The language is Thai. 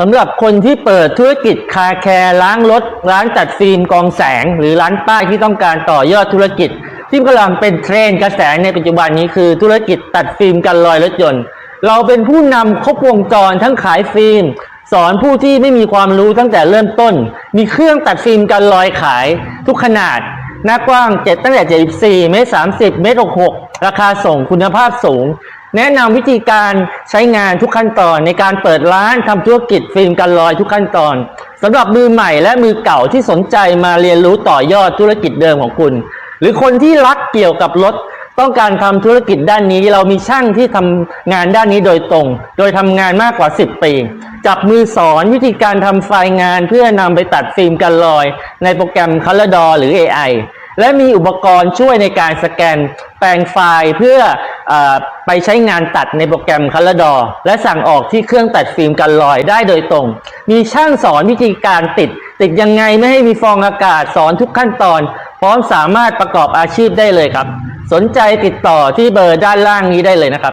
สำหรับคนที่เปิดธุรกิจคาแคร์ล้างรถ ร้านตัดฟิล์มกองแสง หรือร้านป้ายที่ต้องการต่อยอดธุรกิจ ที่กำลังเป็นเทรนด์กระแสในปัจจุบันนี้คือธุรกิจตัดฟิล์มกันรอยรถยนต์ เราเป็นผู้นำครบวงจรทั้งขายฟิล์ม สอนผู้ที่ไม่มีความรู้ตั้งแต่เริ่มต้น มีเครื่องตัดฟิล์มกันรอยขายทุกขนาดหน้ากว้าง 7 ตั้งแต่ 74 เมตร 30 เมตร 66 ราคาส่งคุณภาพสูง แนะนำวิธีการใช้งานทุกขั้นตอนในการเปิดร้านทำธุรกิจฟิล์มกันรอยทุกขั้นตอนสำหรับมือใหม่และมือเก่าที่สนใจมาเรียนรู้ต่อยอดธุรกิจเดิมของคุณ หรือคนที่รักเกี่ยวกับรถต้องการทำธุรกิจด้านนี้ เรามีช่างที่ทำงานด้านนี้โดยตรง โดยทำงานมากกว่า 10 ปี จับมือสอนวิธีการทำไฟล์งานเพื่อนำไปตัดฟิล์มกันรอย ในโปรแกรม Color d หรือ AI และมีอุปกรณ์ช่วยในการสแกนแปลงไฟล์เพื่อ ไปใช้งานตัดในโปรแกรม Color d และสั่งออกที่เครื่องตัดฟิล์มกันรอยได้โดยตรง มีช่างสอนวิธีการติด ติดยังไงไม่ให้มีฟองอากาศสอนทุกขั้นตอน พร้อมสามารถประกอบอาชีพได้เลยครับ สนใจติดต่อที่เบอร์ด้านล่างนี้ได้เลยนะครับ